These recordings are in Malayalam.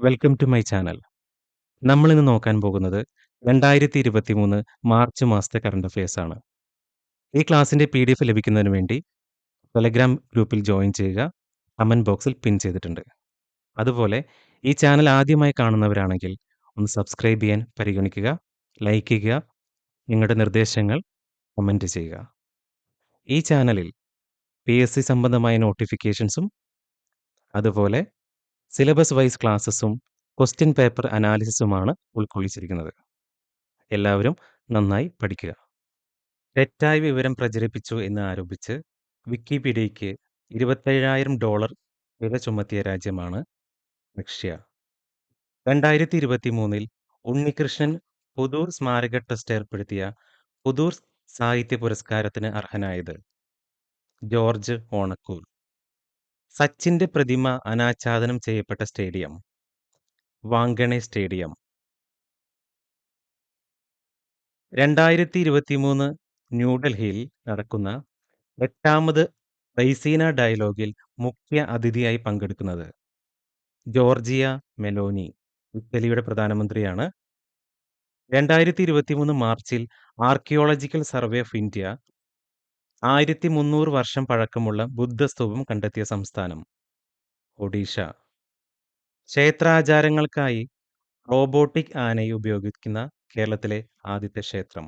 Welcome to my channel. നമ്മൾ ഇന്ന് നോക്കാൻ പോകുന്നത് 2023 മാർച്ച് മാസത്തെ കറണ്ട് അഫയേഴ്സ് ആണ്. ഈ ഡി എഫ് ലഭിക്കുന്നതിന് വേണ്ടി ടെലഗ്രാം ഗ്രൂപ്പിൽ ജോയിൻ ചെയ്യുക. കമന്റ് ബോക്സിൽ പിൻ ചെയ്തിട്ടുണ്ട്. അതുപോലെ ഈ ചാനൽ ആദ്യമായി കാണുന്നവരാണെങ്കിൽ ഒന്ന് സബ്സ്ക്രൈബ് ചെയ്യാൻ പരിഗണിക്കുക. ലൈക്ക് ചെയ്യുക. നിങ്ങളുടെ നിർദ്ദേശങ്ങൾ കമന്റ് ചെയ്യുക. ഈ ചാനലിൽ പിഎസ്സി സംബന്ധമായ നോട്ടിഫിക്കേഷൻസും അതുപോലെ സിലബസ് വൈസ് ക്ലാസ്സസും ക്വസ്റ്റ്യൻ പേപ്പർ അനാലിസിസുമാണ് ഉൾക്കൊള്ളിച്ചിരിക്കുന്നത്. എല്ലാവരും നന്നായി പഠിക്കുക. തെറ്റായ വിവരം പ്രചരിപ്പിച്ചു എന്ന് ആരോപിച്ച് വിക്കിപീഡിയയ്ക്ക് ഇരുപത്തേഴായിരം ഡോളർ വില ചുമത്തിയ രാജ്യമാണ് റഷ്യ. 2023ൽ ഉണ്ണികൃഷ്ണൻ പുതൂർ സ്മാരക ട്രസ്റ്റ് ഏർപ്പെടുത്തിയ പുതൂർ സാഹിത്യ പുരസ്കാരത്തിന് അർഹനായത് ജോർജ് ഓണക്കൂർ. സച്ചിന്റെ പ്രതിമ അനാച്ഛാദനം ചെയ്യപ്പെട്ട സ്റ്റേഡിയം വാങ്കണെ സ്റ്റേഡിയം. 2023 ന്യൂഡൽഹിയിൽ നടക്കുന്ന എട്ടാമത് റൈസീന ഡയലോഗിൽ മുഖ്യ അതിഥിയായി പങ്കെടുക്കുന്നത് ജോർജിയ മെലോനി. ഇറ്റലിയുടെ പ്രധാനമന്ത്രിയാണ്. 2023 മാർച്ചിൽ ആർക്കിയോളജിക്കൽ സർവേ ഓഫ് ഇന്ത്യ 1300 വർഷം പഴക്കമുള്ള ബുദ്ധസ്തൂപം കണ്ടെത്തിയ സംസ്ഥാനം ഒഡീഷ. ക്ഷേത്രാചാരങ്ങൾക്കായി റോബോട്ടിക് ആനയെ ഉപയോഗിക്കുന്ന കേരളത്തിലെ ആദ്യത്തെ ക്ഷേത്രം.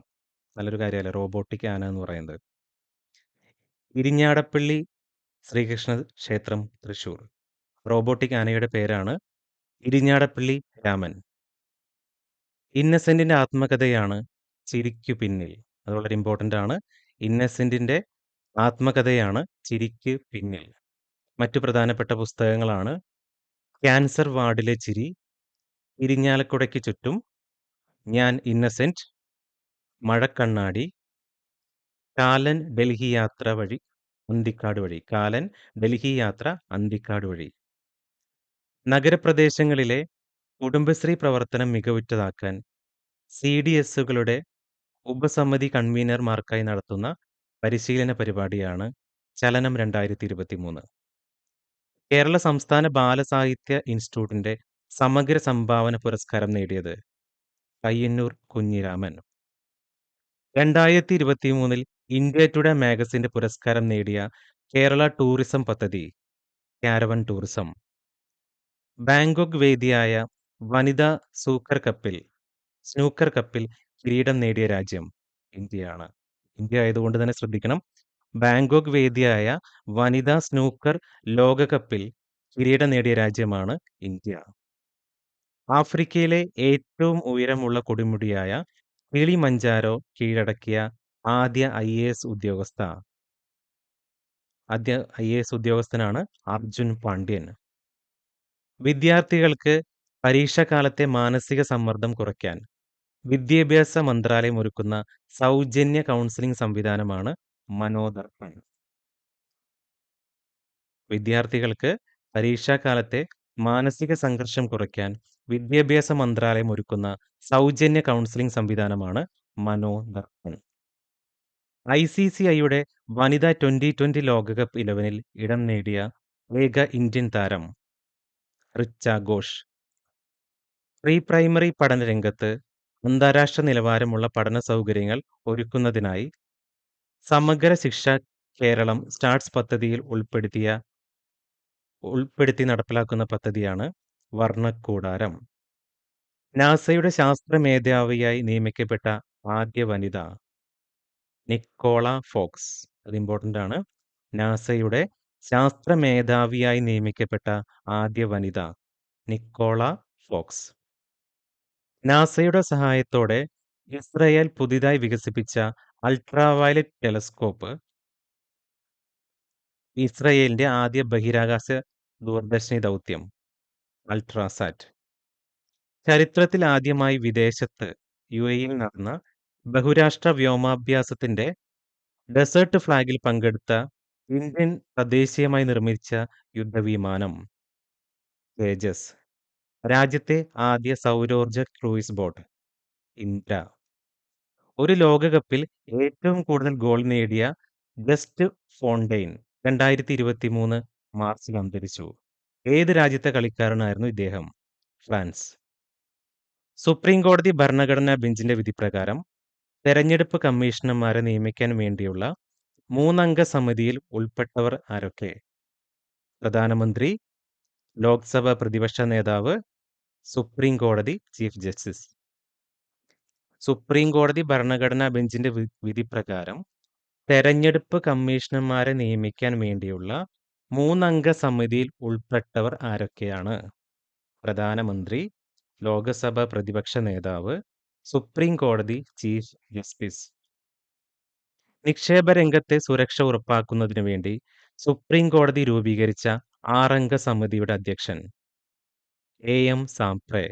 നല്ലൊരു കാര്യമല്ലേ റോബോട്ടിക് ആന എന്ന് പറയുന്നത്. ഇരിഞ്ഞാടപ്പള്ളി ശ്രീകൃഷ്ണ ക്ഷേത്രം തൃശൂർ. റോബോട്ടിക് ആനയുടെ പേരാണ് ഇരിഞ്ഞാടപ്പള്ളി രാമൻ. ഇന്നസെന്റിന്റെ ആത്മകഥയാണ് ചിരിക്കു പിന്നിൽ. അത് വളരെ ഇമ്പോർട്ടന്റ് ആണ്. ഇന്നസെന്റിന്റെ ആത്മകഥയാണ് ചിരിക്ക് പിന്നിൽ. മറ്റു പ്രധാനപ്പെട്ട പുസ്തകങ്ങളാണ് ക്യാൻസർ വാർഡിലെ ചിരി, ഇരിഞ്ഞാലക്കുടയ്ക്ക് ചുറ്റും, ഞാൻ ഇന്നസെന്റ്, മഴക്കണ്ണാടി, കാലൻ ഡൽഹി യാത്ര വഴി അന്തിക്കാട് വഴി കാലൻ ഡൽഹി യാത്ര അന്തിക്കാട് വഴി. നഗരപ്രദേശങ്ങളിലെ കുടുംബശ്രീ പ്രവർത്തനം മികവുറ്റതാക്കാൻ സിഡിഎസുകളുടെ ഉപസമിതി കൺവീനർമാർക്കായി നടത്തുന്ന പരിശീലന പരിപാടിയാണ് ചലനം 2023. കേരള സംസ്ഥാന ബാലസാഹിത്യ ഇൻസ്റ്റിറ്റ്യൂട്ടിന്റെ സമഗ്ര സംഭാവന പുരസ്കാരം നേടിയത് പയ്യന്നൂർ കുഞ്ഞിരാമൻ. 2023ൽ ഇന്ത്യ ടുഡേ മാഗസിന്റെ പുരസ്കാരം നേടിയ കേരള ടൂറിസം പദ്ധതി കാരവൻ ടൂറിസം. ബാങ്കോക്ക് വേദിയായ വനിതാ സൂക്കർ കപ്പിൽ സ്നൂക്കർ കപ്പിൽ കിരീടം നേടിയ രാജ്യം ഇന്ത്യയാണ്. ഇന്ത്യ ആയതുകൊണ്ട് തന്നെ ശ്രദ്ധിക്കണം. ബാങ്കോക്ക് വേദിയായ വനിതാ സ്നൂക്കർ ലോകകപ്പിൽ കിരീടം നേടിയ രാജ്യമാണ് ഇന്ത്യ. ആഫ്രിക്കയിലെ ഏറ്റവും ഉയരമുള്ള കൊടുമുടിയായ കിളിമഞ്ചാരോ കീഴടക്കിയ ആദ്യ ഐഎഎസ് ഉദ്യോഗസ്ഥ ആദ്യ ഐഎഎസ് ഉദ്യോഗസ്ഥനാണ് അർജുൻ പാണ്ഡ്യൻ. വിദ്യാർത്ഥികൾക്ക് പരീക്ഷാക്കാലത്തെ മാനസിക സമ്മർദ്ദം കുറയ്ക്കാൻ വിദ്യാഭ്യാസ മന്ത്രാലയം ഒരുക്കുന്ന സൗജന്യ കൗൺസിലിംഗ് സംവിധാനമാണ് മനോദർപ്പൺ. വിദ്യാർത്ഥികൾക്ക് പരീക്ഷാകാലത്തെ മാനസിക സംഘർഷം കുറയ്ക്കാൻ വിദ്യാഭ്യാസ മന്ത്രാലയം ഒരുക്കുന്ന സൗജന്യ കൗൺസിലിംഗ് സംവിധാനമാണ് മനോദർപ്പൺ. ഐ സി സി ഐയുടെ വനിതാ ട്വന്റി-ട്വന്റി ലോകകപ്പ് ഇലവനിൽ ഇടം നേടിയ ഏക ഇന്ത്യൻ താരം റിച്ച ഘോഷ്. പ്രീ പ്രൈമറി പഠന രംഗത്ത് അന്താരാഷ്ട്ര നിലവാരമുള്ള പഠന സൗകര്യങ്ങൾ ഒരുക്കുന്നതിനായി സമഗ്ര ശിക്ഷ കേരളം സ്റ്റാർട്സ് പദ്ധതിയിൽ ഉൾപ്പെടുത്തിയ ഉൾപ്പെടുത്തി നടപ്പിലാക്കുന്ന പദ്ധതിയാണ് വർണക്കൂടാരം. നാസയുടെ ശാസ്ത്ര മേധാവിയായി നിയമിക്കപ്പെട്ട ആദ്യ വനിത നിക്കോള ഫോക്സ്. അത് ഇമ്പോർട്ടന്റ് ആണ്. നാസയുടെ ശാസ്ത്ര മേധാവിയായി നിയമിക്കപ്പെട്ട ആദ്യ വനിത നിക്കോള ഫോക്സ്. നാസയുടെ സഹായത്തോടെ ഇസ്രയേൽ പുതിയതായി വികസിപ്പിച്ച അൾട്രാവയലറ്റ് ടെലസ്കോപ്പ് ഇസ്രയേലിന്റെ ആദ്യ ബഹിരാകാശ ദൂരദർശിനി ദൗത്യം അൾട്രാസാറ്റ്. ചരിത്രത്തിൽ ആദ്യമായി വിദേശത്ത് യു എയിൽ നടന്ന ബഹുരാഷ്ട്ര വ്യോമാഭ്യാസത്തിന്റെ ഡെസേർട്ട് ഫ്ലാഗിൽ പങ്കെടുത്ത ഇന്ത്യൻ തദ്ദേശീയമായി നിർമ്മിച്ച യുദ്ധവിമാനം തേജസ്. രാജ്യത്തെ ആദ്യ സൗരോർജ ക്രൂയിസ് ബോട്ട് ഇന്ദ്ര. ഒരു ലോകകപ്പിൽ ഏറ്റവും കൂടുതൽ ഗോൾ നേടിയ ഗസ്റ്റ് ഫോണ്ടെയ്ൻ 2023 മാർച്ചിൽ അന്തരിച്ചു. ഏത് രാജ്യത്തെ കളിക്കാരനായിരുന്നു ഇദ്ദേഹം? ഫ്രാൻസ്. സുപ്രീം കോടതി ഭരണഘടനാ ബെഞ്ചിന്റെ വിധിപ്രകാരം തെരഞ്ഞെടുപ്പ് കമ്മീഷണർമാരെ നിയമിക്കാൻ വേണ്ടിയുള്ള മൂന്നംഗ സമിതിയിൽ ഉൾപ്പെട്ടവർ ആരൊക്കെ? പ്രധാനമന്ത്രി, ലോക്സഭാ പ്രതിപക്ഷ നേതാവ്, സുപ്രീം കോടതി ചീഫ് ജസ്റ്റിസ്. സുപ്രീം കോടതി ഭരണഘടനാ ബെഞ്ചിന്റെ വിധി പ്രകാരം തെരഞ്ഞെടുപ്പ് കമ്മീഷണർമാരെ നിയമിക്കാൻ വേണ്ടിയുള്ള മൂന്നംഗ സമിതിയിൽ ഉൾപ്പെട്ടവർ ആരൊക്കെയാണ്? പ്രധാനമന്ത്രി, ലോകസഭ പ്രതിപക്ഷ നേതാവ്, സുപ്രീം കോടതി ചീഫ് ജസ്റ്റിസ്. നിക്ഷേപ രംഗത്തെ സുരക്ഷ ഉറപ്പാക്കുന്നതിനു വേണ്ടി സുപ്രീം കോടതി രൂപീകരിച്ച ആറംഗ സമിതിയുടെ അധ്യക്ഷൻ? എ. എം. സാംപ്രെ.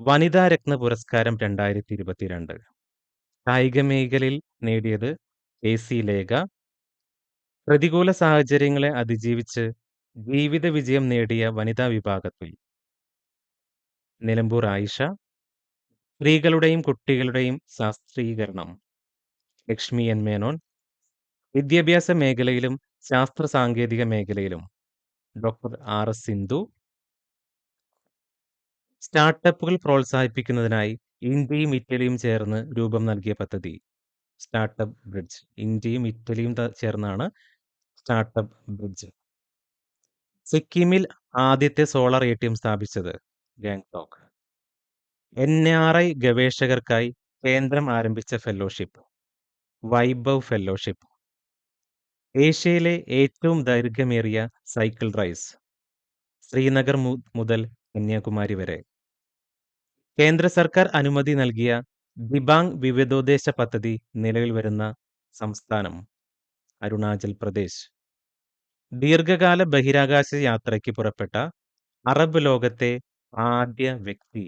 വനിതാ രത്ന പുരസ്കാരം രണ്ടായിരത്തി ഇരുപത്തിരണ്ട്. കായിക മേഖലയിൽ നേടിയത് എ. സി. ലേഖ. പ്രതികൂല സാഹചര്യങ്ങളെ അതിജീവിച്ച് ജീവിത വിജയം നേടിയ വനിതാ വിഭാഗത്തിൽ? നിലമ്പൂർ ആയിഷ. സ്ത്രീകളുടെയും കുട്ടികളുടെയും ശാസ്ത്രീകരണം? ലക്ഷ്മി എൻ. മേനോൻ. വിദ്യാഭ്യാസ മേഖലയിലും ശാസ്ത്ര സാങ്കേതിക മേഖലയിലും? Doctor R. എസ്. സിന്ധു. സ്റ്റാർട്ടപ്പുകൾ പ്രോത്സാഹിപ്പിക്കുന്നതിനായി ഇന്ത്യയും ഇറ്റലിയും ചേർന്ന് രൂപം നൽകിയ പദ്ധതി? Startup bridge. ഇന്ത്യയും ഇറ്റലിയും ചേർന്നാണ് സ്റ്റാർട്ടപ്പ് ബ്രിഡ്ജ്. സിക്കിമിൽ ആദ്യത്തെ സോളാർ എ ടി എം സ്ഥാപിച്ചത്? ഗാങ്ടോക്ക്. ഐ ഗവേഷകർക്കായി കേന്ദ്രം ആരംഭിച്ച ഫെലോഷിപ്പ്? വൈഭവ് ഫെലോഷിപ്പ്. ഏഷ്യയിലെ ഏറ്റവും ദൈർഘ്യമേറിയ സൈക്കിൾ റൈസ് ശ്രീനഗർ മുതൽ കന്യാകുമാരി വരെ. കേന്ദ്ര സർക്കാർ അനുമതി നൽകിയ ദിബാങ് വിവിധോദ്ദേശ പദ്ധതി നിലവിൽ വരുന്ന സംസ്ഥാനം? അരുണാചൽ പ്രദേശ്. ദീർഘകാല ബഹിരാകാശ യാത്രയ്ക്ക് പുറപ്പെട്ട അറബ് ലോകത്തെ ആദ്യ വ്യക്തി?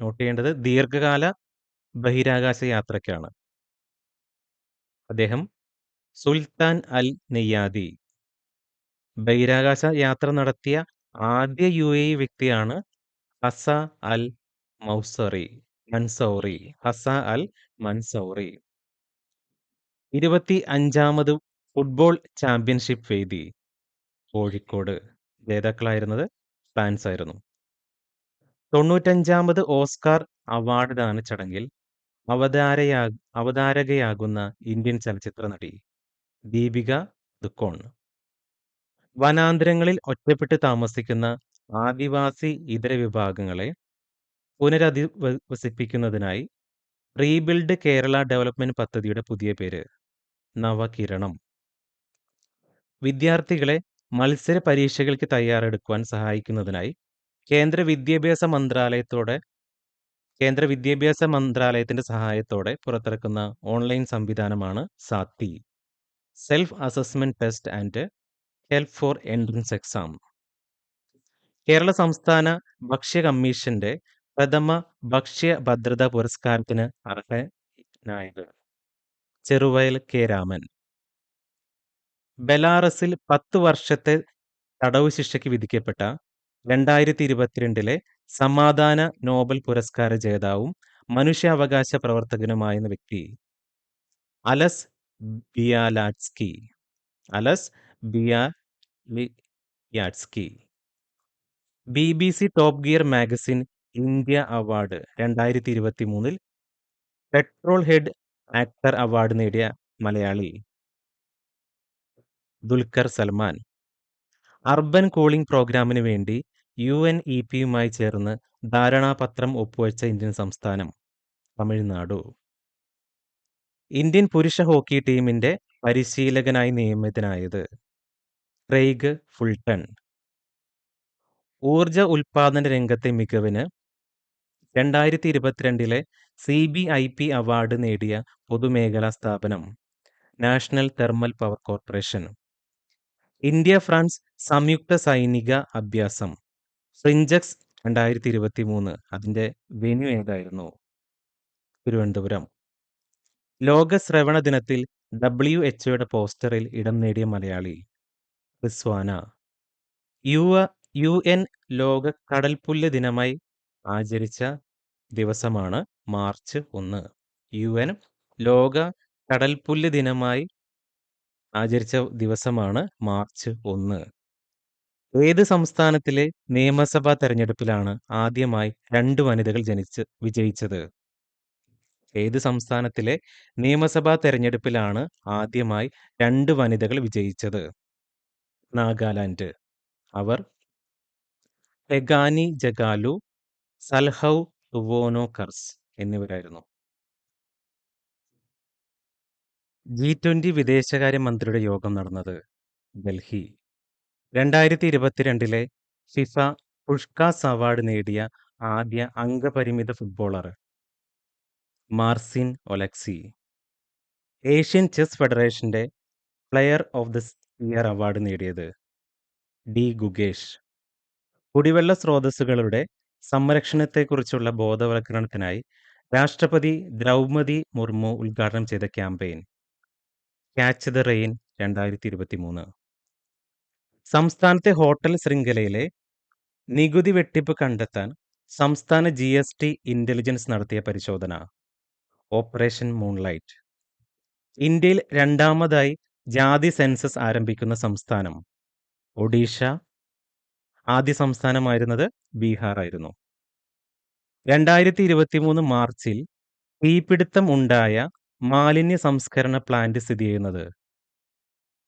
നോട്ട് ചെയ്യേണ്ടത് ദീർഘകാല ബഹിരാകാശ യാത്രയ്ക്കാണ്. അദ്ദേഹം സുൽത്താൻ അൽ നെയ്യാദി. ബഹിരാകാശ യാത്ര നടത്തിയ ആദ്യ യു എ വ്യക്തിയാണ് ഹസ അൽ മൗസറി മൻസൗറി ഹസ അൽ മൻസൗറി. ഇരുപത്തിഅഞ്ചാമത് ഫുട്ബോൾ ചാമ്പ്യൻഷിപ്പ് വേദി? കോഴിക്കോട്. ജേതാക്കളായിരുന്നത് ഫ്രാൻസ് ആയിരുന്നു. തൊണ്ണൂറ്റഞ്ചാമത് ഓസ്കാർ അവാർഡ് ദാന ചടങ്ങിൽ അവതാരയാ അവതാരകയാകുന്ന ഇന്ത്യൻ ചലച്ചിത്ര നടി? ദീപിക പദുക്കോൺ. വനാന്തരങ്ങളിൽ ഒറ്റപ്പെട്ട് താമസിക്കുന്ന ആദിവാസി ഇതര വിഭാഗങ്ങളെ പുനരധി വ വസിപ്പിക്കുന്നതിനായി റീബിൽഡ് കേരള ഡെവലപ്മെന്റ് പദ്ധതിയുടെ പുതിയ പേര്? നവകിരണം. വിദ്യാർത്ഥികളെ മത്സര പരീക്ഷകൾക്ക് തയ്യാറെടുക്കുവാൻ സഹായിക്കുന്നതിനായി കേന്ദ്ര വിദ്യാഭ്യാസ മന്ത്രാലയത്തോടെ കേന്ദ്ര വിദ്യാഭ്യാസ മന്ത്രാലയത്തിന്റെ സഹായത്തോടെ പുറത്തിറക്കുന്ന ഓൺലൈൻ സംവിധാനമാണ് Saathi. Self assessment test and help for entrance exam. Kerala സംസ്ഥാന ഭക്ഷ്യ കമ്മീഷന്റെ പ്രഥമ ഭക്ഷ്യ ഭദ്രതാ പുരസ്കാരത്തിന് അർഹനായത്? ചെറുവയൽ കെ. രാമൻ. ബെലാറസിൽ പത്ത് വർഷത്തെ തടവ് ശിക്ഷയ്ക്ക് വിധിക്കപ്പെട്ട രണ്ടായിരത്തി ഇരുപത്തിരണ്ടിലെ സമാധാന നോബൽ പുരസ്കാര ജേതാവും മനുഷ്യാവകാശ പ്രവർത്തകനുമായിരുന്ന വ്യക്തി? Ales Bialiatski Ales Bialiatski. BBC top gear magazine India award രണ്ടായിരത്തി ഇരുപത്തി മൂന്നിൽ പെട്രോൾ ഹെഡ് ആക്ടർ അവാർഡ് നേടിയ മലയാളി? ദുൽഖർ സൽമാൻ. അർബൻ കൂളിംഗ് പ്രോഗ്രാമിന് വേണ്ടി യു എൻ ഇ യുഎൻഇപിയുമായി ചേർന്ന് ധാരണാപത്രം ഒപ്പുവച്ച ഇന്ത്യൻ സംസ്ഥാനം? തമിഴ്നാടു. ഇന്ത്യൻ പുരുഷ ഹോക്കി ടീമിന്റെ പരിശീലകനായി നിയമിതനായത്? Craig Fulton. ഊർജ ഉൽപാദന രംഗത്തെ മികവിന് രണ്ടായിരത്തി ഇരുപത്തിരണ്ടിലെ C B I P award നേടിയ പൊതുമേഖലാ സ്ഥാപനം? National thermal power corporation. India France സംയുക്ത സൈനിക അഭ്യാസം? ഫ്രിഞ്ചക്സ് രണ്ടായിരത്തി ഇരുപത്തി മൂന്ന് അതിന്റെ വെന്യൂ ഏതായിരുന്നു? തിരുവനന്തപുരം. ലോക ശ്രവണ ദിനത്തിൽ ഡബ്ല്യു എച്ച്ഒയുടെ പോസ്റ്ററിൽ ഇടം നേടിയ മലയാളി? റിസ്വാന. യു എൻ ലോക കടൽപ്പുല്ല് ദിനമായി ആചരിച്ച ദിവസമാണ് മാർച്ച് ഒന്ന്. യുഎൻ ലോക കടൽപ്പുല്ല് ദിനമായി ആചരിച്ച ദിവസമാണ് മാർച്ച് ഒന്ന്. ഏത് സംസ്ഥാനത്തിലെ നിയമസഭാ തെരഞ്ഞെടുപ്പിലാണ് ആദ്യമായി രണ്ട് വനിതകൾ ജനിച്ച് വിജയിച്ചത്? ഏത് സംസ്ഥാനത്തിലെ നിയമസഭാ തെരഞ്ഞെടുപ്പിലാണ് ആദ്യമായി രണ്ട് വനിതകൾ വിജയിച്ചത്? നാഗാലാൻഡ്. അവർ ഹെഗാനി ജഗാലു, സൽഹൗ തുവോനോകർസ് എന്നിവരായിരുന്നു. ജി ട്വന്റി വിദേശകാര്യമന്ത്രിയുടെ യോഗം നടന്നത് ഡൽഹി. 2022ലെ ഫിഫ പുഷ്കാസ് അവാർഡ് നേടിയ ആദ്യ അംഗപരിമിത footballer? Marcin Oleksy. Asian chess ഫെഡറേഷന്റെ player of the year award നേടിയത്? ഡി. ഗുഗേഷ് കുടിവെള്ള സ്രോതസ്സുകളുടെ സംരക്ഷണത്തെക്കുറിച്ചുള്ള ബോധവൽക്കരണത്തിനായി രാഷ്ട്രപതി ദ്രൗപതി മുർമു ഉദ്ഘാടനം ചെയ്ത ക്യാമ്പയിൻ? Catch the rain 2023. സംസ്ഥാനത്തെ ഹോട്ടൽ ശൃംഖലയിലെ നികുതി വെട്ടിപ്പ് കണ്ടെത്താൻ സംസ്ഥാന ജി എസ് ടി ഇന്റലിജൻസ് നടത്തിയ പരിശോധന? Operation moonlight. ഇന്ത്യയിൽ രണ്ടാമതായി ജാതി സെൻസസ് ആരംഭിക്കുന്ന സംസ്ഥാനം? ഒഡീഷ. ആദ്യ സംസ്ഥാനമായിരുന്നത് ബീഹാർ ആയിരുന്നു. 2023 മാർച്ചിൽ തീപിടുത്തം ഉണ്ടായ മാലിന്യ സംസ്കരണ പ്ലാന്റ് സ്ഥിതി ചെയ്യുന്നത്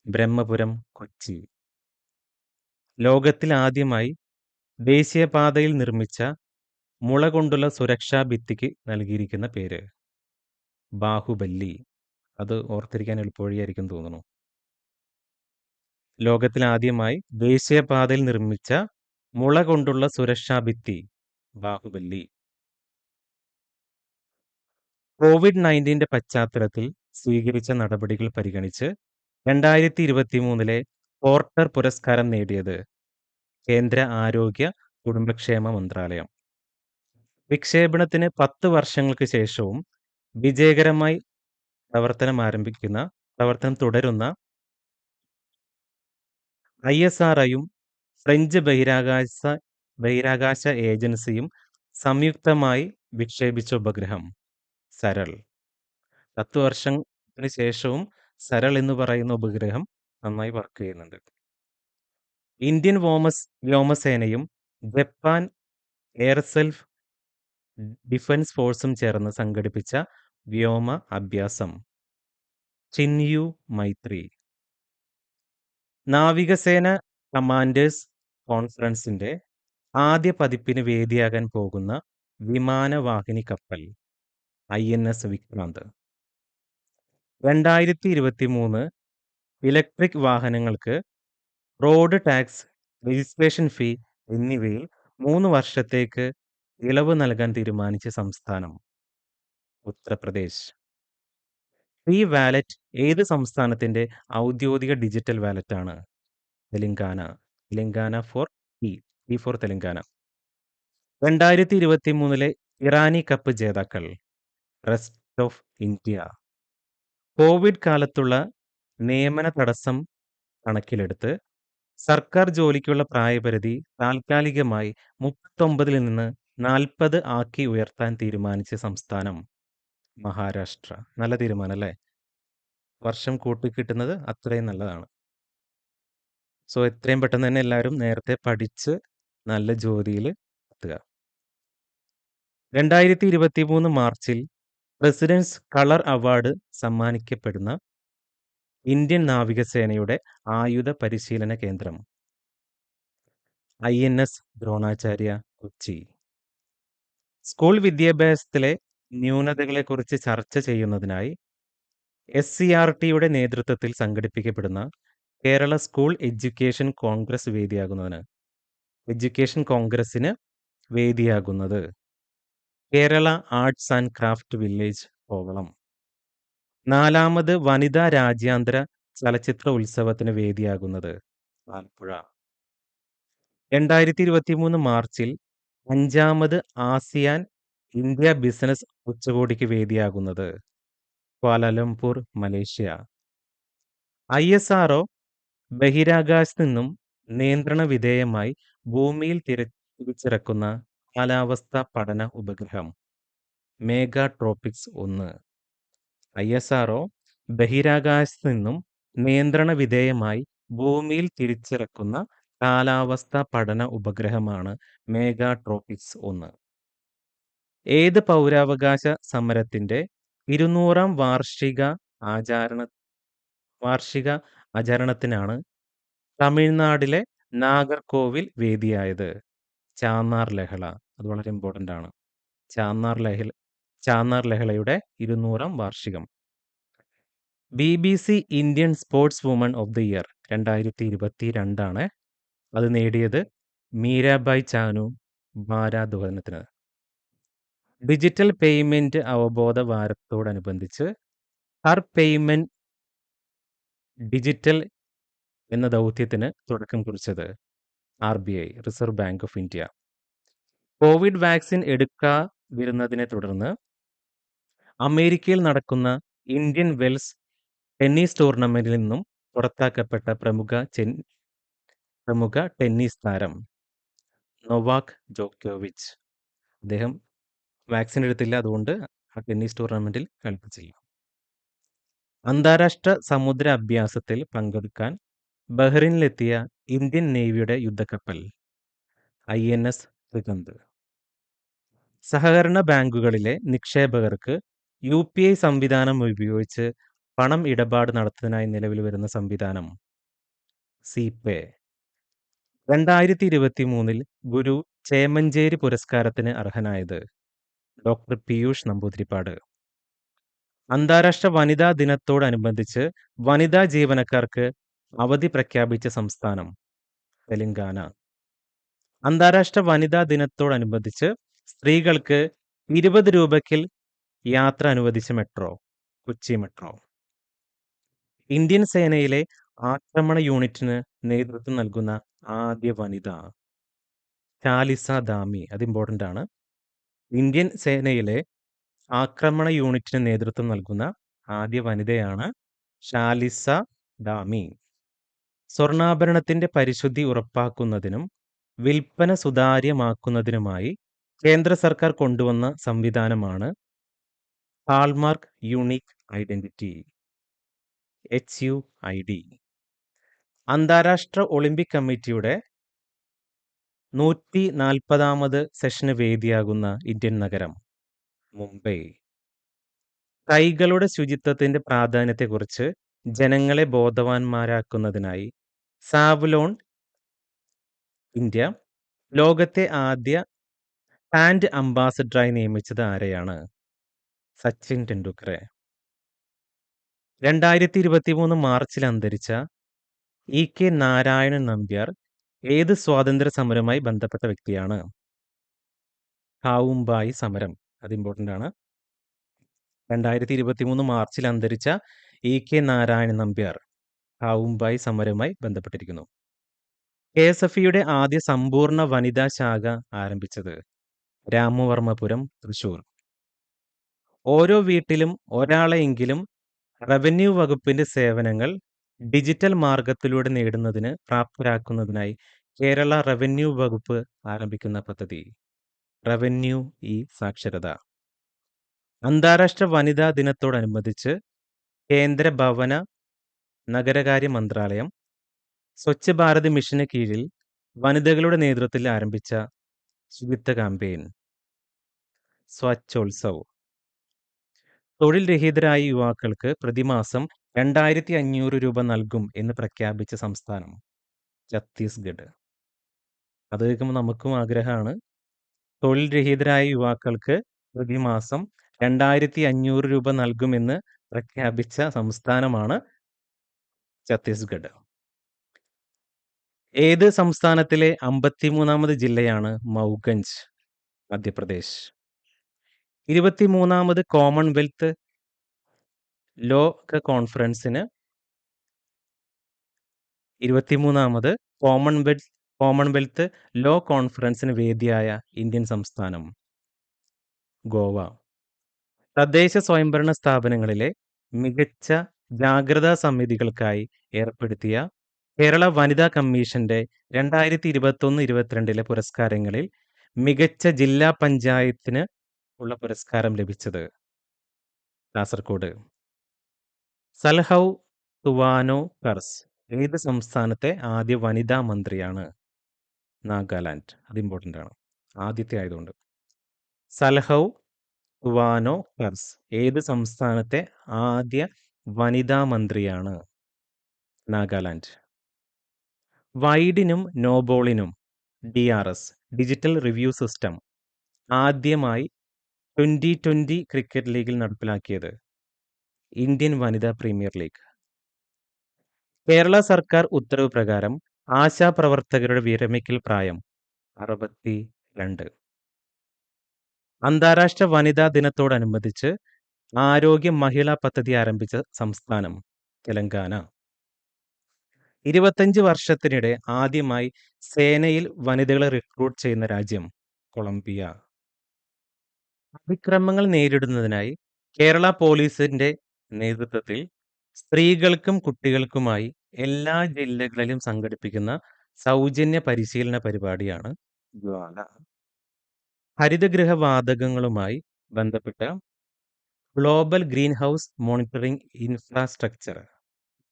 ബ്രഹ്മപുരം, കൊച്ചി. ലോകത്തിൽ ആദ്യമായി ദേശീയപാതയിൽ നിർമ്മിച്ച മുള കൊണ്ടുള്ള സുരക്ഷാ ഭിത്തിക്ക് നൽകിയിരിക്കുന്ന പേര്? ബാഹുബല്ലി. അത് ഓർത്തിരിക്കാൻ എളുപ്പവഴിയായിരിക്കും തോന്നുന്നു. ലോകത്തിൽ ആദ്യമായി ദേശീയപാതയിൽ നിർമ്മിച്ച മുള കൊണ്ടുള്ള സുരക്ഷാ ഭിത്തി? ബാഹുബലി കോവിഡ് -19ന്റെ പശ്ചാത്തലത്തിൽ സ്വീകരിച്ച നടപടികൾ പരിഗണിച്ച് 2023ലെ പോർട്ടർ പുരസ്കാരം നേടിയത്? കേന്ദ്ര ആരോഗ്യ കുടുംബക്ഷേമ മന്ത്രാലയം. വിക്ഷേപണത്തിന് 10 വർഷങ്ങൾക്ക് ശേഷവും വിജയകരമായി പ്രവർത്തനം ആരംഭിക്കുന്ന പ്രവർത്തനം തുടരുന്ന ഐ.എസ്.ആർ.ഒയും ഫ്രഞ്ച് ബഹിരാകാശ ബഹിരാകാശ ഏജൻസിയും സംയുക്തമായി വിക്ഷേപിച്ച ഉപഗ്രഹം? സരൾ. 10 വർഷത്തിന് ശേഷവും സരൾ എന്ന് പറയുന്ന ഉപഗ്രഹം നന്നായി വർക്ക് ചെയ്യുന്നുണ്ട്. ഇന്ത്യൻ വ്യോമസ് വ്യോമസേനയും ജപ്പാൻ എയർ സെൽഫ് ഡിഫൻസ് ഫോഴ്സും ചേർന്ന് സംഘടിപ്പിച്ച വ്യോമ അഭ്യാസം? ചിന്യു മൈത്രി. നാവികസേന കമാൻഡേഴ്സ് കോൺഫറൻസിന്റെ ആദ്യ പതിപ്പിന് വേദിയാകാൻ പോകുന്ന വിമാനവാഹിനി കപ്പൽ? I N S Vikrant. 2023 electric വാഹനങ്ങൾക്ക് റോഡ് ടാക്സ്, രജിസ്ട്രേഷൻ ഫീ എന്നിവയിൽ മൂന്ന് വർഷത്തേക്ക് ഇളവ് നൽകാൻ തീരുമാനിച്ച സംസ്ഥാനം? ഉത്തർപ്രദേശ്. ഇ-വാലറ്റ് ഏത് സംസ്ഥാനത്തിന്റെ ഔദ്യോഗിക digital വാലറ്റാണ്? Telangana. Telangana for T. T for Telangana. 2023ലെ Irani cup ജേതാക്കൾ? Rest of India. കോവിഡ് കാലത്തുള്ള നിയമന തടസ്സം കണക്കിലെടുത്ത് സർക്കാർ ജോലിക്കുള്ള പ്രായപരിധി താൽക്കാലികമായി 39ൽ നിന്ന് 40 ആക്കി ഉയർത്താൻ തീരുമാനിച്ച സംസ്ഥാനം? മഹാരാഷ്ട്ര. നല്ല തീരുമാനം അല്ലേ? വർഷം കൂട്ടിക്കിട്ടുന്നത് അത്രയും നല്ലതാണ്. സോ എത്രയും പെട്ടെന്ന് തന്നെ എല്ലാവരും നേരത്തെ പഠിച്ച് നല്ല ജോലിയിൽ എത്തുക. 2023 മാർച്ചിൽ പ്രസിഡൻസ് കളർ അവാർഡ് സമ്മാനിക്കപ്പെടുന്ന ഇന്ത്യൻ നാവികസേനയുടെ ആയുധ പരിശീലന കേന്ദ്രം? I N S Dronacharya Kochi. School വിദ്യാഭ്യാസത്തിലെ ന്യൂനതകളെക്കുറിച്ച് ചർച്ച ചെയ്യുന്നതിനായി എസ് സി ആർ ടിയുടെ നേതൃത്വത്തിൽ സംഘടിപ്പിക്കപ്പെടുന്ന കേരള സ്കൂൾ എഡ്യൂക്കേഷൻ കോൺഗ്രസ് വേദിയാകുന്നതിന്? എഡ്യൂക്കേഷൻ കോൺഗ്രസിന് വേദിയാകുന്നത്? Kerala arts and craft village Kovalam. നാലാമത് വനിതാ രാജ്യാന്തര ചലച്ചിത്ര ഉത്സവത്തിന് വേദിയാകുന്നത്? ആലപ്പുഴ. 2023 മാർച്ചിൽ അഞ്ചാമത് ആസിയാൻ ഇന്ത്യ ബിസിനസ് ഉച്ചകോടിക്ക് വേദിയാകുന്നത്? Kuala Lumpur, Malaysia. ഐ.എസ്.ആർ.ഒ ബഹിരാകാശത്ത് നിന്നും നിയന്ത്രണ വിധേയമായി ഭൂമിയിൽ തിര തിരിച്ചിറക്കുന്ന കാലാവസ്ഥാ പഠന ഉപഗ്രഹം? മേഗാട്രോപിക്സ് ഒന്ന്. ഐ.എസ്.ആർ.ഒ ബഹിരാകാശത്ത് നിന്നും നിയന്ത്രണ വിധേയമായി ഭൂമിയിൽ തിരിച്ചിറക്കുന്ന കാലാവസ്ഥാ പഠന ഉപഗ്രഹമാണ് മേഗാട്രോപിക്സ് ഒന്ന്. ഏത് പൗരാവകാശ സമരത്തിന്റെ ഇരുന്നൂറാം വാർഷിക ആചാരണ വാർഷിക ആചരണത്തിനാണ് തമിഴ്നാടിലെ നാഗർകോവിൽ വേദിയായത്? ചാന്നാർ ലഹള. അത് വളരെ ഇമ്പോർട്ടന്റ് ആണ്. ചാന്നാർ ലഹള ചാന്നാർ ലഹളയുടെ ഇരുന്നൂറാം വാർഷികം. B B C Indian sports woman of the year രണ്ടായിരത്തി ഇരുപത്തി രണ്ടാണ് അത് നേടിയത് മീരാബായ് ചാനു ഭാരോദ്വഹനത്തിന്. ഡിജിറ്റൽ പേയ്മെന്റ് അവബോധ വാരത്തോടനുബന്ധിച്ച് ഹർ പേയ്മെന്റ് ഡിജിറ്റൽ എന്ന ദൗത്യത്തിന് തുടക്കം കുറിച്ചത് R B I reserve bank of India. Covid vaccine എടുക്കാതിരുന്നതിനെ തുടർന്ന് അമേരിക്കയിൽ നടക്കുന്ന ഇന്ത്യൻ വെൽസ് ടെന്നീസ് ടൂർണമെന്റിൽ നിന്നും പുറത്താക്കപ്പെട്ട പ്രമുഖ പ്രമുഖ ടെന്നീസ് താരം നൊവാക് ജോക്കോവിച്ച്. അദ്ദേഹം വാക്സിൻ എടുത്തില്ല. അതുകൊണ്ട് ആ ടെന്നീസ് ടൂർണമെന്റിൽ കളിപ്പിച്ചില്ല അന്താരാഷ്ട്ര സമുദ്ര അഭ്യാസത്തിൽ പങ്കെടുക്കാൻ ബഹ്റിനിലെത്തിയ ഇന്ത്യൻ നേവിയുടെ യുദ്ധക്കപ്പൽ ഐ എൻ എസ് ത്രികന്ത് സഹകരണ ബാങ്കുകളിലെ നിക്ഷേപകർക്ക് യു പി ഐ സംവിധാനം ഉപയോഗിച്ച് പണം ഇടപാട് നടത്തുന്നതിനായി നിലവിൽ വരുന്ന സംവിധാനം സിപേ. 2023ൽ ഗുരു ചേമഞ്ചേരി പുരസ്കാരത്തിന് അർഹനായത് ഡോ. പീയൂഷ് നമ്പൂതിരിപ്പാട്. അന്താരാഷ്ട്ര വനിതാ ദിനത്തോടനുബന്ധിച്ച് വനിതാ ജീവനക്കാർക്ക് അവധി പ്രഖ്യാപിച്ച സംസ്ഥാനം തെലങ്കാന. അന്താരാഷ്ട്ര വനിതാ ദിനത്തോടനുബന്ധിച്ച് സ്ത്രീകൾക്ക് ഇരുപത് രൂപയ്ക്കിൽ യാത്ര അനുവദിച്ച മെട്രോ കൊച്ചി മെട്രോ. ഇന്ത്യൻ സേനയിലെ ആക്രമണ യൂണിറ്റിന് നേതൃത്വം നൽകുന്ന ആദ്യ വനിത ചാലിസ ദാമി അത് ഇമ്പോർട്ടന്റ് ആണ്. ഇന്ത്യൻ സേനയിലെ ആക്രമണ യൂണിറ്റിന് നേതൃത്വം നൽകുന്ന ആദ്യ വനിതയാണ് ഷാലിസ ദാമി സ്വർണാഭരണത്തിന്റെ പരിശുദ്ധി ഉറപ്പാക്കുന്നതിനും വിൽപ്പന സുതാര്യമാക്കുന്നതിനുമായി കേന്ദ്ര സർക്കാർ കൊണ്ടുവന്ന സംവിധാനമാണ് hallmark unique identity H U I D അന്താരാഷ്ട്ര ഒളിമ്പിക് കമ്മിറ്റിയുടെ നൂറ്റിനാൽപ്പതാമത് സെഷന് വേദിയാകുന്ന ഇന്ത്യൻ നഗരം മുംബൈ. കൈകളുടെ ശുചിത്വത്തിന്റെ പ്രാധാന്യത്തെക്കുറിച്ച് ജനങ്ങളെ ബോധവാന്മാരാക്കുന്നതിനായി സാവ്ലോൺ ഇന്ത്യ ലോകത്തെ ആദ്യ ഹാൻഡ് അംബാസഡറായി നിയമിച്ചത് ആരെയാണ്? സച്ചിൻ ടെണ്ടുൽക്കറെ. 2023 മാർച്ചിൽ അന്തരിച്ച ഇ. കെ. നാരായണൻ നമ്പ്യാർ ഏത് സ്വാതന്ത്ര്യ സമരവുമായി ബന്ധപ്പെട്ട വ്യക്തിയാണ്? കാവുംബായി സമരം. അത് ഇമ്പോർട്ടന്റ് ആണ്. 2023 മാർച്ചിൽ അന്തരിച്ച ഇ. കെ. നാരായണ നമ്പ്യാർ കാവുംബായി സമരവുമായി ബന്ധപ്പെട്ടിരിക്കുന്നു. കെ എസ് കെഎസ്എഫ്ഇയുടെ ആദ്യ സമ്പൂർണ വനിതാ ശാഖ ആരംഭിച്ചത് രാമവർമ്മപുരം തൃശൂർ. ഓരോ വീട്ടിലും ഒരാളെയെങ്കിലും റവന്യൂ വകുപ്പിന്റെ സേവനങ്ങൾ ഡിജിറ്റൽ മാർഗത്തിലൂടെ നേടുന്നതിന് പ്രാപ്തരാക്കുന്നതിനായി കേരള റവന്യൂ വകുപ്പ് ആരംഭിക്കുന്ന പദ്ധതി റവന്യൂ ഇ സാക്ഷരത. അന്താരാഷ്ട്ര വനിതാ ദിനത്തോടനുബന്ധിച്ച് കേന്ദ്ര ഭവന, നഗരകാര്യ മന്ത്രാലയം സ്വച്ഛ് ഭാരത് മിഷന് കീഴിൽ വനിതകളുടെ നേതൃത്വത്തിൽ ആരംഭിച്ച ശുചിത്വ കാമ്പയിൻ സ്വച്ഛോത്സവ്. തൊഴിൽ രഹിതരായ യുവാക്കൾക്ക് പ്രതിമാസം രണ്ടായിരത്തിഅഞ്ഞൂറ് രൂപ നൽകും എന്ന് പ്രഖ്യാപിച്ച സംസ്ഥാനം ഛത്തീസ്ഗഡ്. അത് കേൾക്കുമ്പോൾ നമുക്കും ആഗ്രഹമാണ്. തൊഴിൽ രഹിതരായ യുവാക്കൾക്ക് പ്രതിമാസം രണ്ടായിരത്തിഅഞ്ഞൂറ് രൂപ നൽകുമെന്ന് പ്രഖ്യാപിച്ച സംസ്ഥാനമാണ് ഛത്തീസ്ഗഡ്. ഏത് സംസ്ഥാനത്തിലെ അമ്പത്തിമൂന്നാമത് ജില്ലയാണ് മൗഗഞ്ച്? മധ്യപ്രദേശ്. ഇരുപത്തിമൂന്നാമത് കോമൺവെൽത്ത് ലോക കോൺഫറൻസിന് ഇരുപത്തിമൂന്നാമത് കോമൺവെൽത്ത് കോമൺവെൽത്ത് ലോ കോൺഫറൻസിന് വേദിയായ ഇന്ത്യൻ സംസ്ഥാനം ഗോവ. തദ്ദേശ സ്വയംഭരണ സ്ഥാപനങ്ങളിലെ മികച്ച ജാഗ്രതാ സമിതികൾക്കായി ഏർപ്പെടുത്തിയ കേരള വനിതാ കമ്മീഷന്റെ 2021-22ലെ പുരസ്കാരങ്ങളിൽ മികച്ച ജില്ലാ പഞ്ചായത്തിന് ഉള്ള പുരസ്കാരം ലഭിച്ചത് കാസർകോട്. സൽഹൗ തുവാനോ കർസ് ഏത് സംസ്ഥാനത്തെ ആദ്യ വനിതാ മന്ത്രിയാണ്? നാഗാലാൻഡ്. അത് ഇമ്പോർട്ടന്റ് ആണ്. ആദ്യത്തെ ആയതുകൊണ്ട്. സൽഹൗ തുവാനോ കർസ് ഏത് സംസ്ഥാനത്തെ ആദ്യ വനിതാ മന്ത്രിയാണ്? നാഗാലാൻഡ്. വൈഡിനും നോബോളിനും D R S digital review system ആദ്യമായി 2020 ക്രിക്കറ്റ് ലീഗിൽ നടപ്പിലാക്കിയത്? ഇന്ത്യൻ വനിതാ പ്രീമിയർ ലീഗ്. കേരള സർക്കാർ ഉത്തരവ് പ്രകാരം ആശാപ്രവർത്തകരുടെ വിരമിക്കൽ പ്രായം 62. അന്താരാഷ്ട്ര വനിതാ ദിനത്തോടനുബന്ധിച്ച് ആരോഗ്യ മഹിളാ പദ്ധതി ആരംഭിച്ച സംസ്ഥാനം? തെലങ്കാന. 25 വർഷത്തിനിടെ ആദ്യമായി സേനയിൽ വനിതകളെ റിക്രൂട്ട് ചെയ്യുന്ന രാജ്യം? കൊളംബിയ. അതിക്രമങ്ങൾ നേരിടുന്നതിനായി കേരള പോലീസിന്റെ നേതൃത്വത്തിൽ സ്ത്രീകൾക്കും കുട്ടികൾക്കുമായി എല്ലാ ജില്ലകളിലും സംഘടിപ്പിക്കുന്ന സൗജന്യ പരിശീലന പരിപാടിയാണ് ജ്വാല. ഹരിതഗൃഹ വാതകങ്ങളുമായി ബന്ധപ്പെട്ട global greenhouse monitoring infrastructure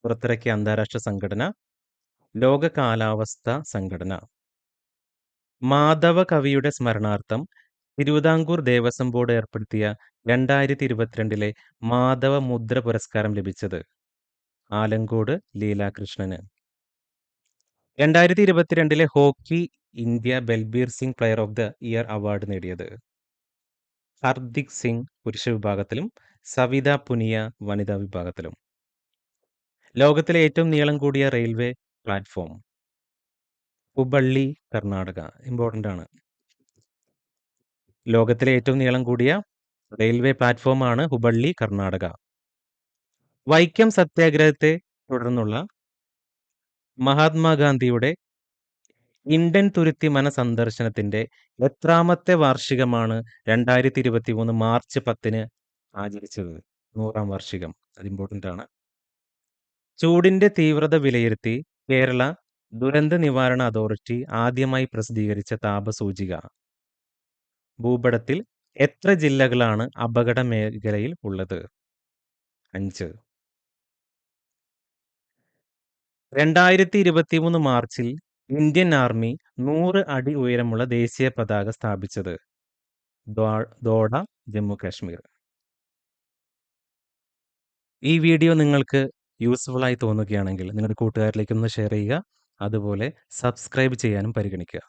പുറത്തിറക്കിയ അന്താരാഷ്ട്ര സംഘടന? ലോക കാലാവസ്ഥ സംഘടന. മാധവ കവിയുടെ സ്മരണാർത്ഥം തിരുവിതാംകൂർ ദേവസ്വം ബോർഡ് ഏർപ്പെടുത്തിയ 2022ലെ മാധവ മുദ്ര പുരസ്കാരം ലഭിച്ചത്? ആലങ്കോട് ലീലാകൃഷ്ണന്. 2022ലെ hockey India Balbir Singh player of the year award നേടിയത്? ഹർദിക് സിംഗ് പുരുഷ വിഭാഗത്തിലും സവിത പുനിയ വനിതാ വിഭാഗത്തിലും. ലോകത്തിലെ ഏറ്റവും നീളം കൂടിയ railway platform? Hubballi Karnataka. Important ആണ്. ലോകത്തിലെ ഏറ്റവും നീളം കൂടിയ റെയിൽവേ പ്ലാറ്റ്ഫോമാണ് ഹുബള്ളി കർണാടക. വൈക്കം സത്യാഗ്രഹത്തെ തുടർന്നുള്ള മഹാത്മാഗാന്ധിയുടെ ഇന്ത്യൻ തുരുത്തിമന സന്ദർശനത്തിന്റെ എത്രാമത്തെ വാർഷികമാണ് 2023 മാർച്ച് 10ന് ആചരിച്ചത്? നൂറാം വാർഷികം. അത് ഇമ്പോർട്ടന്റ് ആണ്. ചൂടിന്റെ തീവ്രത വിലയിരുത്തി കേരള ദുരന്ത നിവാരണ അതോറിറ്റി ആദ്യമായി പ്രസിദ്ധീകരിച്ച താപസൂചിക? ഭൂപടത്തിൽ എത്ര ജില്ലകളാണ് അപകട മേഖലയിൽ ഉള്ളത്? 5. 2023 മാർച്ചിൽ ഇന്ത്യൻ ആർമി നൂറ് അടി ഉയരമുള്ള ദേശീയ പതാക സ്ഥാപിച്ചത്? ദോഡ, ജമ്മു കാശ്മീർ. ഈ വീഡിയോ നിങ്ങൾക്ക് യൂസ്ഫുൾ ആയി തോന്നുകയാണെങ്കിൽ നിങ്ങളുടെ കൂട്ടുകാരിലേക്കൊന്ന് ഷെയർ ചെയ്യുക. അതുപോലെ സബ്സ്ക്രൈബ് ചെയ്യാനും പരിഗണിക്കുക.